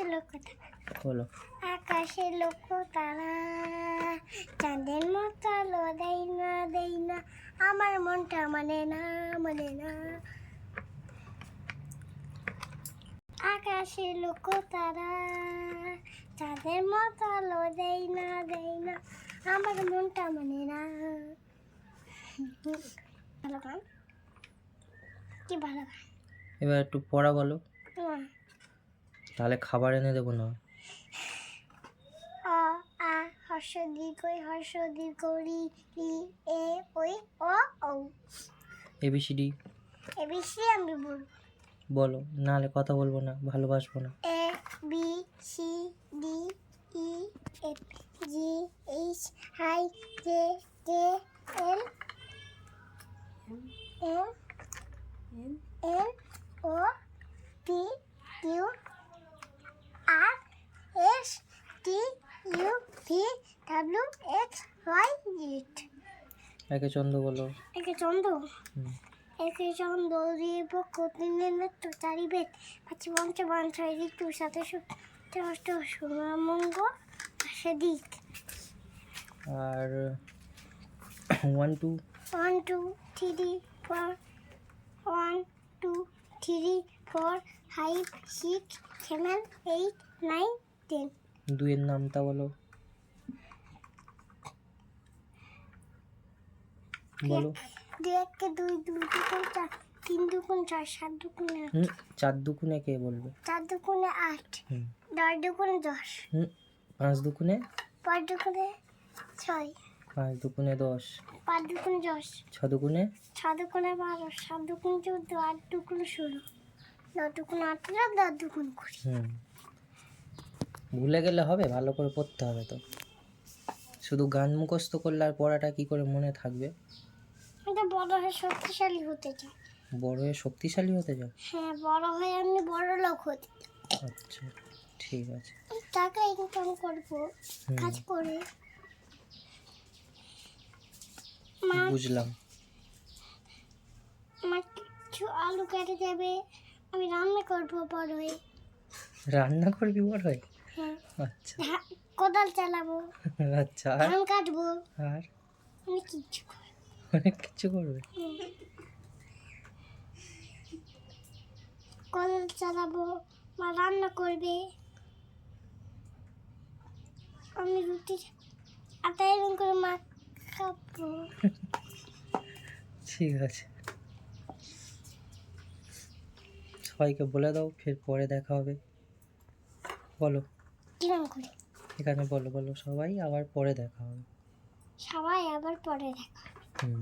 আকাশে লোক বলো। আকাশে লোক তারা। চাঁদের মতো আলো দেয় না দেয় না। আমার মনটা মানে না মানে না। আকাশে লোক তারা। চাঁদের মতো আলো দেয় না দেয় না। আমার মনটা মানে না। ভালো গান? কি ভালো গান? এবার একটু পড়া বলো। তোমার তাহলে খাবার এনে দেবো না। অ আ হর্ষ দীর্ঘই হর্ষ দীর্ঘ রি রি এ ওই ও ও এবিসিডি এ বেশি আমি বলব। বলো নাহলে কথা বলব না ভালোবাসবো না। A B C D E F G H I J K L M N O P Q R S T U V W X Y Z একে চন্দ্র বলো। একে চন্দ্র। একে চন্দ্র পক্ষ তিনে নৃত্য চারি বেদ পাঁচ পঞ্চ বান ছয় ঋতু সাথে অষ্ট সুমঙ্গ পাশে দিক। আর one two one two three four one two three four five six seven eight nine ten দুইয়ের নামটা বলো। বলো। দুই একে দুই দুই দুগুণ চার তিন দুগুণ চার সাত দুগুণে আট চার দুকুনে কে বলবে। চার দুগুণে আট দশ দুগুণে দশ। পাঁচ দুকুনে পাঁচ দুগুণে ছয়। পাঁচ দুকুনে দশ। পাঁচ দুগুণে দশ। ছ দুকুনে ছ দুগুণে বারো সাত দুগুণ চোদ্দ আট দুগুণ ষোলো নয় দুগুণ আঠেরো দশ দুগুণ কুড়ি। হুম। ভুলে গেলে হবে ভালো করে পড়তে হবে তো। শুধু গান মুখস্থ করলে আর পড়াটা কি করে মনে থাকবে? এটা বড় হয়ে শক্তিশালী হতে চাই। বড় হয়ে শক্তিশালী হতে যাও হ্যাঁ বড় হয়ে আমি বড় লোক হতে আচ্ছা ঠিক আছে। টাকা ইনকাম করব কাজ করে মা বুঝলাম। মা কিছু আলু কেটে দেবে আমি রান্না করব বড় হয়ে রান্না করবি বড় হয়ে। হ্যাঁ আচ্ছা কোদাল চালাবো আচ্ছা ধান কাটবো। আর? অনেক কিছু। অনেক কিছু করবে? কোদাল চালাবো মা রান্না করবে। আমি রুটি আটা এরকম করে মা খাব ঠিক আছে। সবাইকে বলে দাও ফের পরে দেখা হবে। বলো। এখানে বলো বলো। সবাই আবার পরে দেখা হবে। সবাই আবার পরে দেখা হুম।